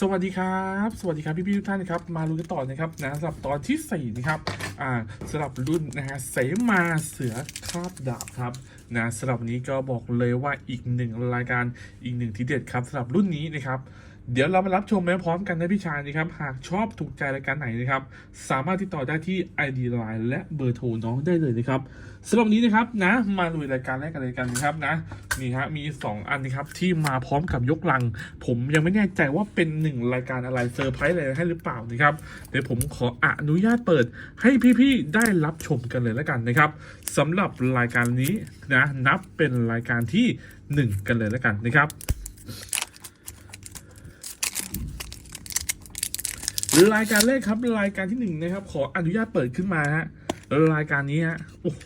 สวัสดีครับ สวัสดีครับพี่พี่ๆทุกท่านนะครับ มาลุ้นกันต่อนะครับนะสำหรับตอนที่สี่นะครับอ่าสำหรับรุ่นนะฮะเสมาเสือคาบดาบครับนะสำหรับนนี้ก็บอกเลยว่าอีกหนึ่งรายการอีกหนึ่งทีเด็ดครับสำหรับรุ่นนี้นะครับ เดี๋ยวเรามารับชมไปพร้อมกันนะพี่ชายนะครับ หากชอบถูกใจรายการไหนนะครับ สามารถติดต่อได้ที่ ID Line และเบอร์โทรน้องได้เลยนะครับสำหรับนี้นะครับนะ มาลุยรายการแรกกันเลยกันนะครับนะนี่ฮะมี 2 อันนะครับที่มาพร้อมกับยกลัง ผมยังไม่แน่ใจว่าเป็นหนึ่งรายการอะไรเซอร์ไพรส์อะไรให้หรือเปล่านะครับเดี๋ยวผมขออนุญาตเปิดให้พี่ๆได้รับชมกันเลยแล้วกันนะครับสำหรับรายการนี้นะนับเป็นรายการที่หนึ่งกันเลยแล้วกันนะครับ รายการแรกครับรายการที่หนึ่งนะครับ ขออนุญาตเปิดขึ้นมาฮะรายการนี้ฮะโอ้โห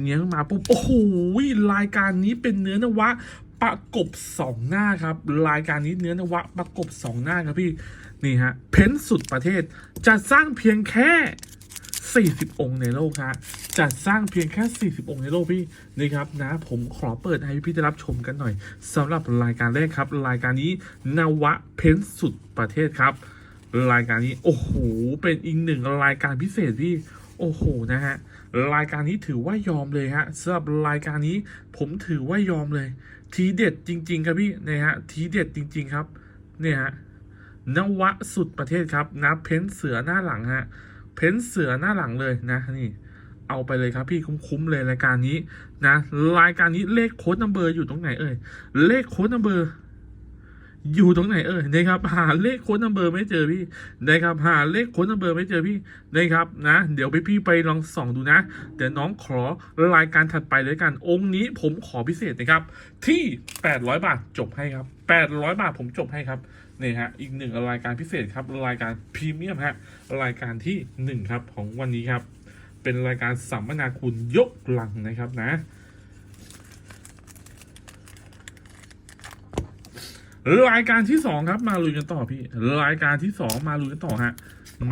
เนี้ยมาปุ๊บโอ้โหรายการนี้เป็นเนื้อนวะประกบสองหน้าครับ รายการนี้เนื้อนวะประกบสองหน้าครับพี่นี่ฮะเพ้นสุดประเทศจะสร้างเพียงแค่ 40 องค์ในโลกฮะจัดสร้างเพียงแค่ 40 องค์ในโลกพี่นี่ครับนะผมขอเปิดให้พี่ได้รับชมกันหน่อยสำหรับรายการแรกครับ รายการนี้นวะเพ้นสุดประเทศครับ รายการนี้ โอ้โห เป็นอีกหนึ่งรายการพิเศษพี่โอ้โห นะฮะ รายการนี้ถือว่ายอมเลยฮะสำหรับรายการนี้ผมถือว่ายอมเลย ทีเด็ดจริง ๆ ครับพี่นี่ยฮะ ทีเด็ดจริง ๆ ครับ เนี่ยฮะ นวะสุดประเทศครับนะเพ้นเสือหน้าหลังฮะ เพ้นเสือหน้าหลังเลยนะนี่ เอาไปเลยครับพี่คุ้มๆเลยรายการนี้นะ รายการนี้เลขโค้ดนัมเบอร์อยู่ตรงไหนเอ่ย เลขโค้ดนัมเบอร์ อยู่ตรงไหนเอ่ยนะครับหาเลขโค้ดนัมเบอร์ไม่เจอพี่นะครับหาเลขโค้ดนัมเบอร์ไม่เจอพี่นะครับนะ เดี๋ยวไปพี่ไปลองส่องดูนะ เดี๋ยวน้องขอรายการถัดไปเลยกัน องค์นี้ผมขอพิเศษนะครับ ที่ 800 บาทจบให้ครับ 800 บาทผมจบให้ครับนี่ฮะอีกหนึ่งรายการพิเศษครับรายการพรีเมียมฮะรายการที่หนึ่งครับของวันนี้ครับ เป็นรายการสัมมนาคุณยกลังนะครับนะ รายการที่สองครับมาลุยกันต่อพี่ รายการที่สองมาลุยกันต่อฮะ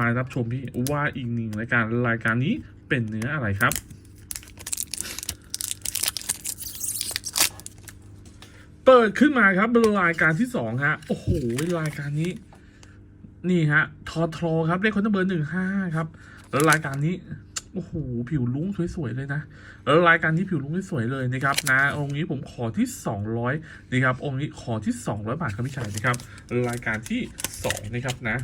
มารับชมพี่ว่าอีกหนึ่งรายการรายการนี้เป็นเนื้ออะไรครับ เปิดขึ้นมาครับรายการที่สองฮะ โอ้โหรายการนี้ นี่ฮะทอทอครับเลขคนเบอร์หนึ่งห้าครับแล้วรายการนี้ โอ้โหผิวลุ้งสวยๆเลยนะแล้วรายการนี้ผิวลุ้งสวยๆเลยนะครับนะองค์นี้ผมขอที่สองร้อยนะครับองค์นี้ขอที่สองร้อยบาทครับพี่ชายนะครับ รายการที่สองนะครับนะ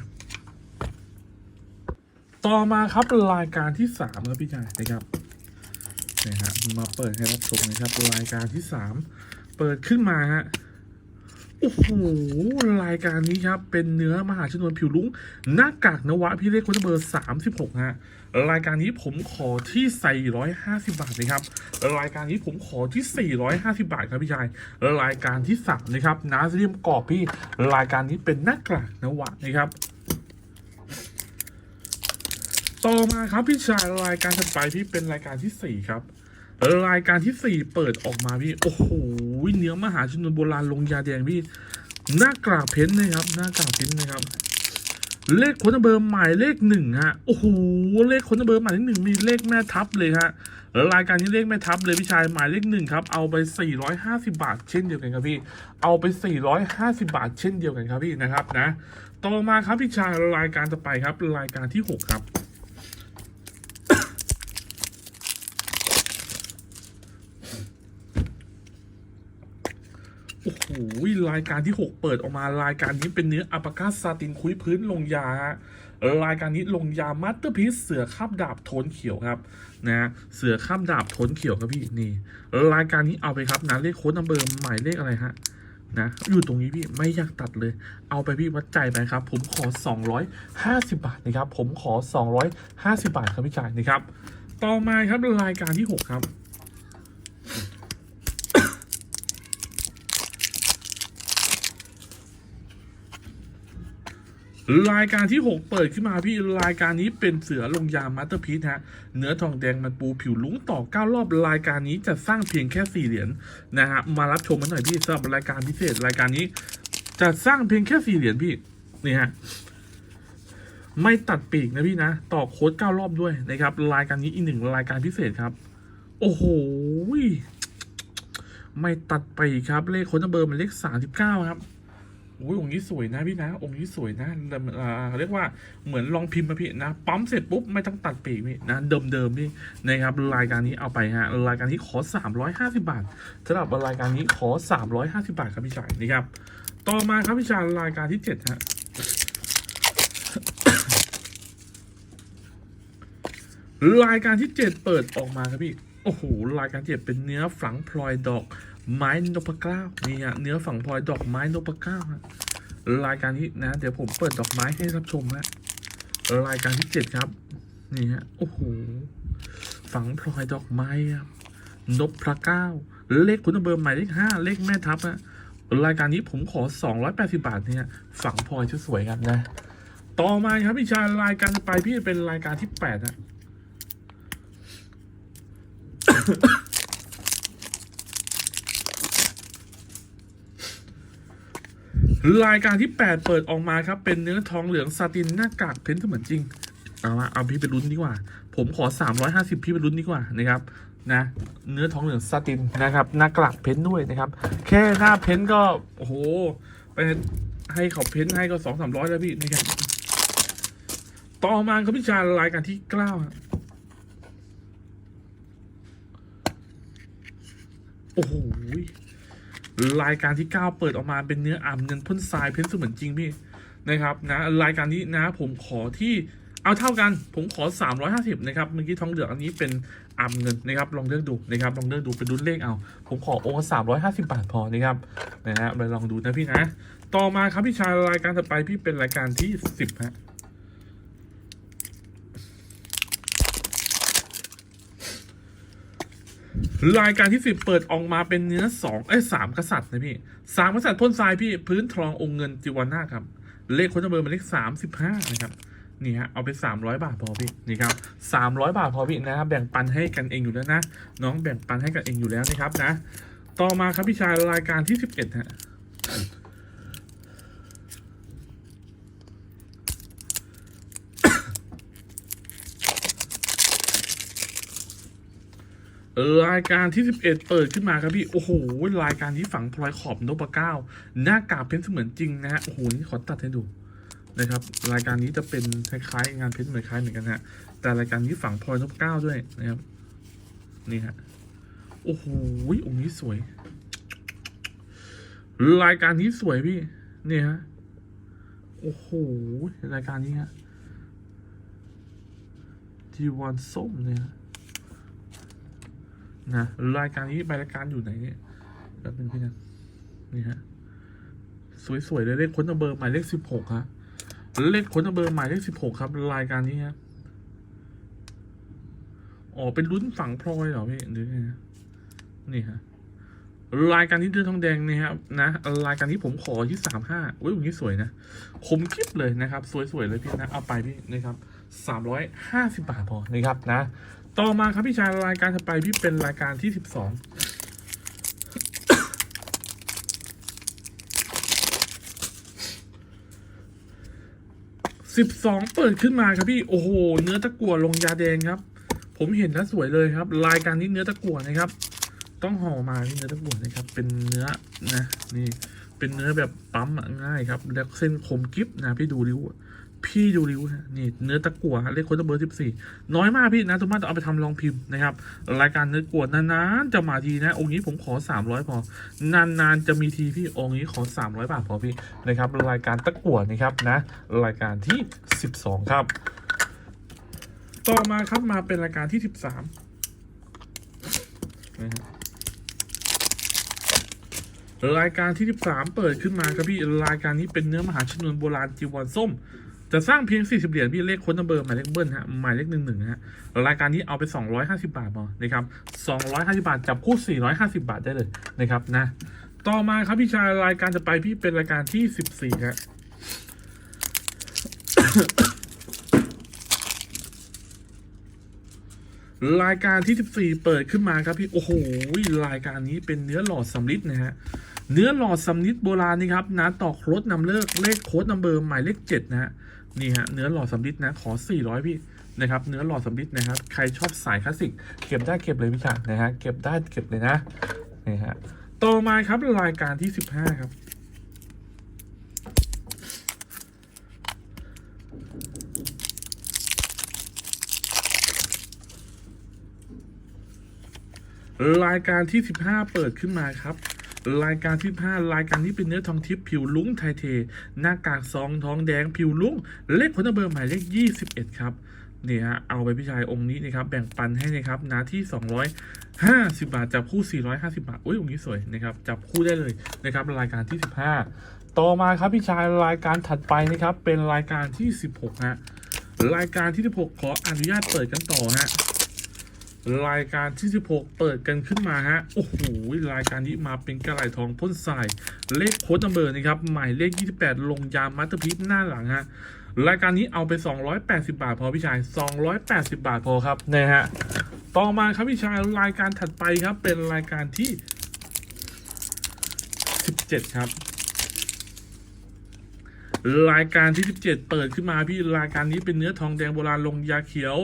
ต่อมาครับรายการที่สามครับพี่ชายนะครับนะฮะมาเปิดให้รับชมนะครับรายการที่สามเปิดขึ้นมาฮะ โอ้โหรายการนี้ครับ เป็นเนื้อมหาชนวนผิวลุ้ง หน้ากากนวะ พี่เลขคนเบอร์สามสิบหกฮะ รายการนี้ผมขอที่ใส่ร้อยห้าสิบาทนะครับ รายการนี้ผมขอที่สี่ร้อยห้าสิบาทครับพี่ชาย รายการที่สามนะครับน้าเรียมกรอบพี่ รายการนี้เป็นหน้ากากนวะนะครับต่อมาครับพี่ชายรายการถัดไปพี่เป็นรายการที่สี่ครับ รายการที่สี่เปิดออกมาพี่ โอ้โห เนื้อมหาชนโบราณลงยาแดงพี่ หน้ากากเพ้นนะครับ หน้ากากเพ้นนะครับ เลขคนเบอร์หมายเลขหนึ่งฮะ โอ้โห เลขคนเบอร์หมายเลขหนึ่งมีเลขแม่ทับเลยฮะแล้วรายการนี้เลขแม่ทับเลยพี่ชายหมายเลขหนึ่งครับ เอาไป 450 บาทเช่นเดียวกันครับพี่ เอาไป 450 บาทเช่นเดียวกันครับพี่นะครับนะ ต่อมาครับพี่ชายรายการต่อไปครับ รายการที่หกครับ โอ้โห รายการที่ 6 เปิดออกมารายการนี้เป็นเนื้ออัปกาซาตินคุยพื้นลงยาฮะรายการนี้ลงยามัตเตอร์พีซเสือข้ามดาบโทนเขียวครับนะเสือข้ามดาบโทนเขียวครับพี่นี่ รายการนี้เอาไปครับนะเลขโค้ดนัมเบอร์หมายเลขอะไรฮะนะอยู่ตรงนี้พี่ไม่อยากตัดเลย เอาไปพี่วัดใจไปครับ ผมขอ 250 บาทนะครับ ผมขอ 250 บาทครับพี่ชายนะครับ ต่อมาครับรายการที่ 6 ครับ รายการที่ 6 เปิดขึ้นมาพี่รายการนี้เป็นเสือลงยามาสเตอร์พีซฮะเนื้อทองแดงมันปูผิวลุ้งต่อ 9 รอบรายการนี้จะสร้างเพียงแค่ 4 เหรียญนะฮะมารับชมกันหน่อยพี่สำหรับรายการพิเศษรายการนี้ จะสร้างเพียงแค่ 4 เหรียญพี่นี่ฮะไม่ตัดปีกนะพี่นะ ต่อโค้ด 9 รอบด้วยนะครับรายการนี้อีกหนึ่งรายการพิเศษครับ โอ้โหไม่ตัดปีกครับเลขโค้ดนัมเบอร์มันเลข 39 ครับ อุ้ยองค์นี้สวยนะพี่นะ องค์นี้สวยนะเรียกว่าเหมือนลองพิมพ์มาพี่นะ ปั๊มเสร็จปุ๊บไม่ต้องตัดปีกพี่นะ เดิมๆพี่นะครับรายการนี้เอาไปฮะรายการนี้ขอ 350 บาทสำหรับรายการนี้ขอ 350 บาทครับพี่ชายนะครับ ต่อมาครับพี่ชายรายการที่7ฮะรายการที่ 7 เปิดออกมาครับพี่ โอ้โห รายการเจ็ดเป็นเนื้อฝังพลอยดอก ไม้นพเกล้านี่ฮะเนื้อฝังพลอยดอกไม้นพเกล้าฮะรายการนี้นะ เดี๋ยวผมเปิดดอกไม้ให้รับชมฮะรายการที่7ครับ นี่ฮะโอ้โหฝังพลอยดอกไม้ครับนพพระเก้าเลขคุณเบอร์หมายเลขห้าเลขแม่ทัพฮะรายการนี้ผมขอ 280 บาทเนี่ยฝังพลอยสวยครับนะ ต่อมาครับพี่ชายรายการต่อไปพี่เป็นรายการที่8ฮะ รายการที่ 8 เปิดออกมาครับ เป็นเนื้อทองเหลืองซาตินหน้ากากเพ้นท์เสมือนจริง เอาละเอาพี่ไปลุ้นดีกว่า ผมขอ 350 พี่ไปลุ้นดีกว่านะครับนะเนื้อทองเหลืองซาตินนะครับหน้ากากเพ้นท์ด้วยนะครับ แค่หน้าเพ้นท์ก็โอ้โหไปให้เขาเพ้นท์ให้ก็สองสามร้อยแล้วพี่นะครับต่อมาครับพี่ชารายการที่เก้าโอ้โห รายการที่ 9 เปิดออกมาเป็นเนื้ออ่ำเงินพ่นทรายเพ้นเสมือนจริงพี่นะครับนะรายการนี้นะผมขอที่เอาเท่ากันผมขอ 350นะครับเมื่อกี้ทองเหลืองอันนี้เป็นอ่ำเงินนะครับลองเลือกดูนะครับลองเลือกดูเป็นรุ่นเลขเอา ผมขออสามร้อยห้าสิบาทพอนะครับนะฮะไปลองดูนะพี่นะ ต่อมาครับพี่ชายรายการต่อไปพี่เป็นรายการที่สิบฮะ รายการที่สิบเปิดออกมาเป็นเนื้อสองเอ้ยสามกษัตริย์นะพี่สามกษัตริย์พ่นทรายพี่พื้นทององค์เงินจิวาน่าครับ เลขคนจะเบอร์มาเลขสามสิบห้านะครับนี่ฮะเอาไปสามร้อยบาทพอพี่นี่ครับสามร้อยบาทพอพี่นะครับแบ่งปันให้กันเองอยู่แล้วนะ น้องแบ่งปันให้กันเองอยู่แล้วนะครับนะ ต่อมาครับพี่ชายรายการที่สิบเอ็ดฮะ รายการที่ 11 เปิดขึ้นมาครับพี่ โอ้โห รายการที่ฝังพลอยขอบนพเก้าหน้ากากเพ้นท์เสมือนจริงนะฮะ โอ้โห นี่ขอตัดให้ดูนะครับ รายการนี้จะเป็นคล้ายๆงานเพ้นท์เหมือนคล้ายเหมือนกันฮะ แต่รายการนี้ฝังพลอยนพเก้าด้วยนะครับ นี่ฮะ โอ้โห องค์นี้สวย รายการนี้สวยพี่ นี่ฮะ โอ้โห รายการนี้ฮะจีวอนส้มเนี่ย นะรายการนี้ใบรายการอยู่ไหนเนี่ยแป๊บนึงพี่นะนี่ฮะสวยๆเลยเลขค้นเบอร์หมายเลขสิบหกฮะเลขค้นเบอร์หมายเลขสิบหกครับ รายการนี้ฮะอ๋อเป็นรุ่นฝังพลอยเหรอพี่หรือไงฮะนี่ฮะรายการนี้เดือนทองแดงเนี่ยครับนะรายการนี้ผมขอที่สามห้าอุ้ยอย่างนี้สวยนะคมคลิปเลยนะครับ สวยๆเลยพี่นะเอาไปพี่นะครับสามร้อยห้าสิบบาทพอนะครับนะ ต่อมาครับพี่ชายรายการถัดไปพี่เป็นรายการที่สิบสองสิบสองเปิดขึ้นมาครับพี่โอ้โห เนื้อตะกั่วลงยาแดงครับ ผมเห็นแล้วสวยเลยครับ รายการนี้เนื้อตะกั่วนะครับ ต้องห่อมาที่เนื้อตะกั่วนะครับ เป็นเนื้อนะ นี่ เป็นเนื้อแบบปั๊มง่ายครับ แล้วเส้นคมกริบนะพี่ดูริ้ว พี่ดูริ้วฮะนี่เนื้อตะกั่วเลขโค้ดเบอร์สิบสี่น้อยมากพี่นะทุกท่าต้องเอาไปทำลองพิมพ์นะครับ รายการเนื้อกั่วนานๆจะมาทีนะ องค์นี้ผมขอสามร้อยพอ นานๆจะมีทีพี่องค์นี้ขอสามร้อยบาทพอพี่นะครับ รายการตะกั่วนะครับนะ รายการที่สิบสองครับ ต่อมาครับมาเป็นรายการที่สิบสามรายการที่ 13 เปิดขึ้นมาครับพี่ รายการนี้เป็นเนื้อมหาชนวนโบราณจีวรส้ม จะสร้างเพียง 40 เหรียญพี่เลขค้นนัมเบอร์หมายเลขเบิ้ลฮะหมายเลขหนึ่งหนึ่งฮะรายการนี้เอาไป 250 บาทพอนะครับ250 บาท จับคู่ 450 บาทได้เลยนะครับนะ ต่อมาครับพี่ชายรายการจะไปพี่เป็นรายการที่ 14ครับรายการที่ 14 เปิดขึ้นมาครับพี่โอ้โหรายการนี้เป็นเนื้อหลอดสำลิดนะฮะเนื้อหลอดสำลิดโบราณนี่ครับนะต่อโค้ดนำเลิกเลขโค้ดนัมเบอร์หมายเลขเจ็ดนะฮะ นี่ฮะเนื้อหลอดสำลิดนะขอ 400 พี่นะครับเนื้อหลอดสำลิดนะครับ ใครชอบสายคลาสสิก เก็บได้เก็บเลยพี่ค่ะนะฮะเก็บได้เก็บเลยนะนี่ฮะต่อมาครับรายการที่ 15 ครับรายการที่ 15 เปิดขึ้นมาครับ รายการที่5รายการนี้เป็นเนื้อทองทิพย์ผิวลุ้งไทเท หน้ากากซองทองแดงผิวลุ้ง เลขคนเบอร์หมายเลข21 ครับเนี่ยฮะเอาไปพี่ชายองค์นี้นะครับแบ่งปันให้นะครับนาที่ 250 บาทจับคู่ 450 บาทอุ้ยองค์นี้สวยนะครับจับคู่ได้เลยนะครับรายการที่ 15 ต่อมาครับพี่ชายรายการถัดไปนะครับเป็นรายการที่ 16ฮะรายการที่ 16 ขออนุญาตเปิดกันต่อฮะ รายการที่ 16 เปิดกันขึ้นมาฮะ โอ้โห รายการนี้มาเป็นกระไหลทองพ่นทราย เลขโค้ดนัมเบอร์นะครับ หมายเลข 28 ลงยามมัตเตอร์พีซหน้าหลังฮะ รายการนี้เอาไป 280 บาทพอพี่ชาย 280 บาทพอครับนะฮะ ต่อมาครับพี่ชายรายการถัดไปครับ เป็นรายการที่ 17 ครับ รายการที่ 17 เปิดขึ้นมาพี่รายการนี้เป็นเนื้อทองแดงโบราณลงยาเขียว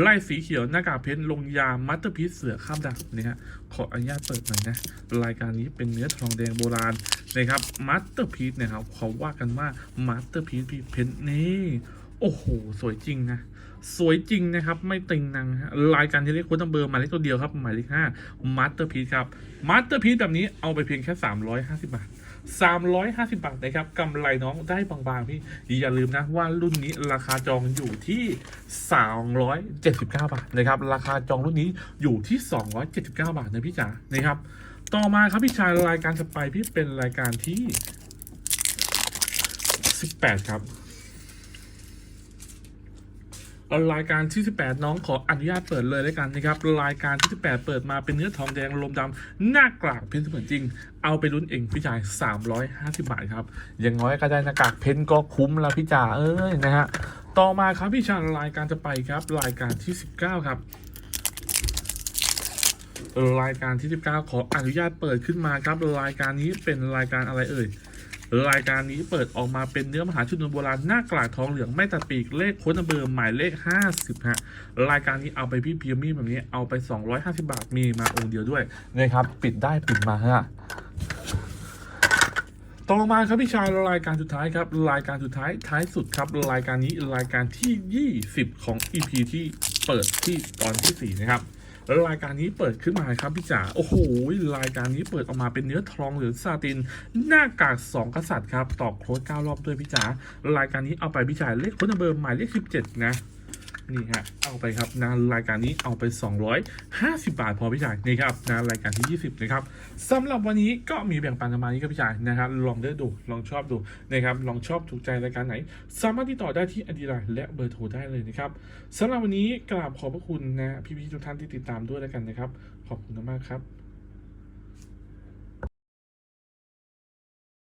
ไล่สีเขียวหน้ากากเพชรลงยามัตเตอร์พีซเสือข้ามดักนี่ฮะขออนุญาตเปิดหน่อยนะรายการนี้เป็นเนื้อทองแดงโบราณนะครับมัตเตอร์พีซนะครับเขาว่ากันว่ามัตเตอร์พีซพี่เพชรนี่โอ้โห สวยจริงนะ สวยจริงนะครับ ไม่ติงนังฮะรายการที่เรียกค้ดนัมเบอร์หมายเลขตัวเดียวครับ หมายเลขห้ามัตเตอร์พีซครับมัตเตอร์พีซแบบนี้เอาไปเพียงแค่ 350 บาท 350 บาทนะครับกำไรน้องได้บางๆพี่อย่าลืมนะว่ารุ่นนี้ราคาจองอยู่ที่ 279 บาทนะครับราคาจองรุ่นนี้อยู่ที่ 279 บาทนะพี่จ๋านะครับ ต่อมาครับพี่ชายรายการถัดไปพี่เป็นรายการที่ 18 ครับ รายการที่ 18 น้องขออนุญาตเปิดเลยแล้วกันนะครับ รายการที่ 18 เปิดมาเป็นเนื้อทองแดงลมดำหน้ากลากเพนเสมือนจริง เอาไปลุ้นเองพี่ชาย 350 บาทครับ อย่างน้อยก็ได้หน้ากากเพนก็คุ้มแล้วพี่จ๋าเอ้ยนะฮะ ต่อมาครับพี่ชายรายการจะไปครับ รายการที่ 19 ครับรายการที่ 19 ขออนุญาตเปิดขึ้นมาครับ รายการนี้เป็นรายการอะไรเอ่ย รายการนี้เปิดออกมาเป็นเนื้อมหาชุนวนโบราณหน้ากลากทองเหลืองไม่ตัดปีกเลขโค้ดนัมเบอร์หมายเลข 50ฮะรายการนี้เอาไปพี่พรีมียมแบบนี้เอาไป 250 บาทมีมาองค์เดียวด้วยนะครับปิดได้ปิดมาฮะต่อมาครับพี่ชายรายการสุดท้ายครับรายการสุดท้ายท้ายสุดครับรายการนี้รายการที่ 20 ของ EP ที่เปิดที่ตอนที่ 4 นะครับ รายการนี้เปิดขึ้นมาครับพี่จ๋าโอ้โหรายการนี้เปิดออกมาเป็นเนื้อทองหรือซาติน หน้ากากสองกษัตริย์ครับตอกโค้ดเก้ารอบด้วยพี่จ๋ารายการนี้เอาไปพี่จ๋าเลขโค้ดนัมเบอร์หมายเลข17นะ นี่ฮะเอาไปครับนะรายการนี้เอาไป 250 บาทพอพี่ชายนี่ครับนะรายการที่ 20นะครับสำหรับวันนี้ก็มีแบ่งปันประมาณนี้ครับพี่ชายนะครับลองเลือกดูลองชอบดูนะครับลองชอบถูกใจรายการไหน สามารถติดต่อได้ที่อดีไลน์และเบอร์โทรได้เลยนะครับสำหรับวันนี้กราบขอบพระคุณนะพี่ๆทุกท่านที่ติดตามด้วยแล้วกันนะครับ ขอบคุณมากครับ